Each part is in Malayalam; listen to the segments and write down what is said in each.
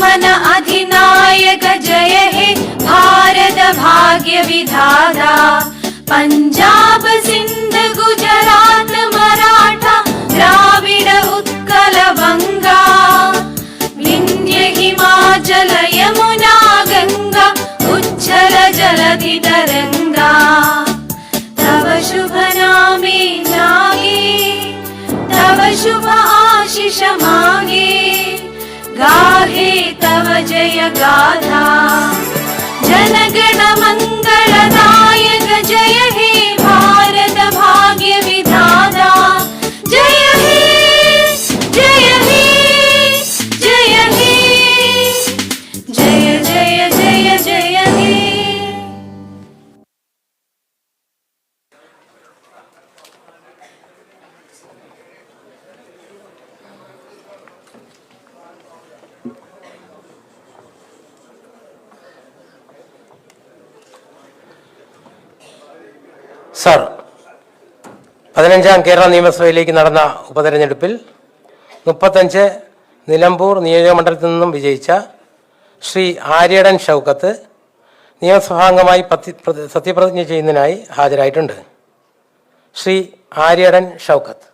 मन अधिनायक जय हे भारत भाग्य विधाता। पञ्जाब सिन्ध गुजरात मराठा जय गाधा। സർ പതിനഞ്ചാം കേരള നിയമസഭയിലേക്ക് നടന്ന ഉപതെരഞ്ഞെടുപ്പിൽ മുപ്പത്തഞ്ച് നിലമ്പൂർ നിയോജകമണ്ഡലത്തിൽ നിന്നും വിജയിച്ച ശ്രീ ആര്യടൻ ഷൗക്കത്ത് നിയമസഭാംഗമായി സത്യപ്രതിജ്ഞ ചെയ്യുന്നതിനായി ഹാജരായിട്ടുണ്ട്. ശ്രീ ആര്യടൻ ഷൗക്കത്ത്.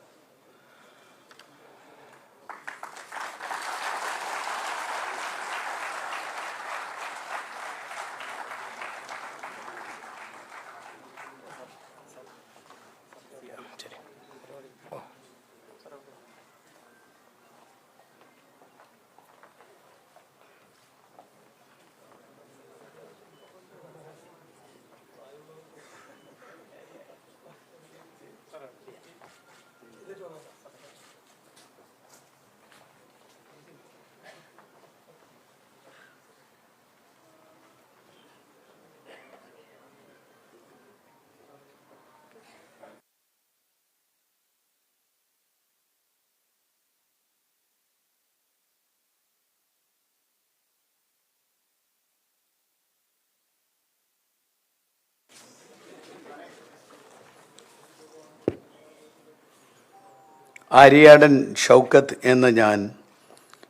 ആര്യാടൻ ഷൗക്കത്ത് എന്ന ഞാൻ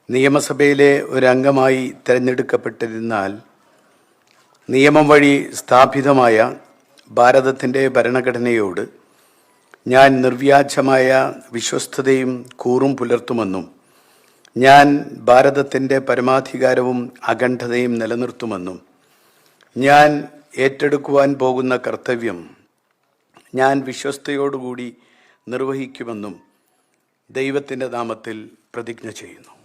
നിയമസഭയിലെ ഒരംഗമായി തിരഞ്ഞെടുക്കപ്പെട്ടിരുന്നാൽ നിയമം വഴി സ്ഥാപിതമായ ഭാരതത്തിന്റെ ഭരണഘടനയോട് ഞാൻ നിർവ്യാജമായ വിശ്വസ്തതയും കൂറും പുലർത്തുമെന്നും ഞാൻ ഭാരതത്തിന്റെ പരമാധികാരവും അഖണ്ഡതയും നിലനിർത്തുമെന്നും ഞാൻ ഏറ്റെടുക്കുവാൻ പോകുന്ന കർത്തവ്യം ഞാൻ വിശ്വസ്തയോടുകൂടി നിർവഹിക്കുമെന്നും ദൈവത്തിന്റെ നാമത്തിൽ പ്രതിജ്ഞ ചെയ്യുന്നു.